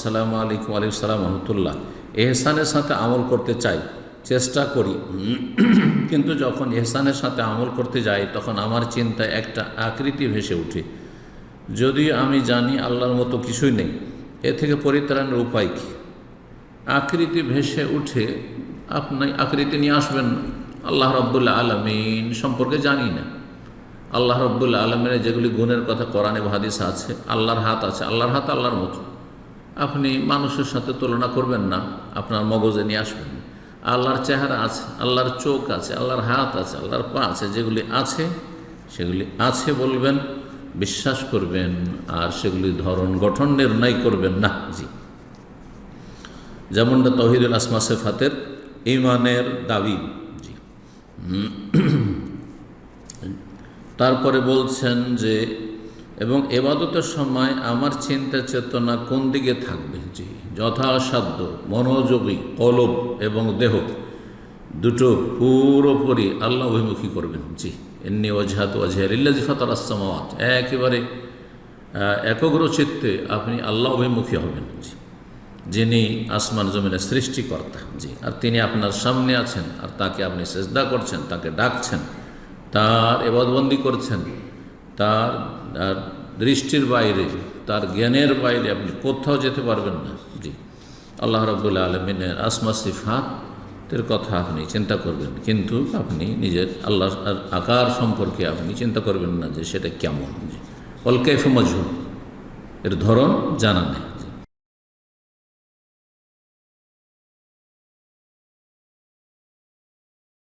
আসসালামু আলাইকুম আলাইকুম সালাম রহমতুল্লাহ। এহসানের সাথে আমল করতে চাই, চেষ্টা করি। কিন্তু যখন এহসানের সাথে আমল করতে যাই, তখন আমার চিন্তায় একটা আকৃতি ভেসে উঠে যদিও আমি জানি আল্লাহর মতো কিছুই নেই, এ থেকে পরিত্রাণের উপায় কী? আকৃতি ভেসে উঠে, আপনি আকৃতি নিয়ে আসবেন, আল্লাহ রব্বুল্লা আলমিন সম্পর্কে জানি না। আল্লাহ রব্বুল্লা আলমিনের যেগুলি গুণের কথা কোরআনে হাদিস আছে, আল্লাহর হাত আছে, আল্লাহর হাত আল্লাহর মতো। আপনি মানুষের সাথে তুলনা করবেন না, আপনার মগজে নিয়ে আসবেন। আল্লাহর চেহারা আছে, আল্লাহর চোখ আছে, আল্লাহর হাত আছে, আল্লাহর পা আছে, যেগুলি আছে, সেগুলি আছে বলবেন, বিশ্বাস করবেন, আর সেগুলি ধরন গঠন নির্ণয় করবেন না, জি। যেমনটা তহিদুল আসমা সেফাতের ইমানের দাবি, জি। তারপরে বলছেন যে এবং এবাদতের সময় আমার চিন্তা চেতনা কোন দিকে থাকবে? জি, যথাসাধ্য, মনোযোগী, কলব এবং দেহ। দুটো পুরোপুরি আল্লাহ অভিমুখী করবেন। জি এমনি ওঝাত ওঝার ইল্লাজিফাতার আসসামাওয়াত। একেবারে একগ্র চিত্তে আপনি আল্লাহ অভিমুখী হবেন। জি, যিনি আসমান জমিনের সৃষ্টিকর্তা। জি, আর তিনি আপনার সামনে আছেন, আর তাকে আপনি চেষ্টা করছেন, তাকে ডাকছেন, তার এবাদবন্দি করছেন। তার দৃষ্টির বাইরে, তার জ্ঞানের বাইরে আপনি কোথাও যেতে পারবেন না। জি। আল্লাহ রবুল্লা আলমিনের আসমা সিফাতের কথা আপনি চিন্তা করবেন, কিন্তু আপনি নিজের আল্লাহ আকার সম্পর্কে আপনি চিন্তা করবেন না যে সেটা কেমন। অলকেফ মজুর এর ধরন জানা নেই।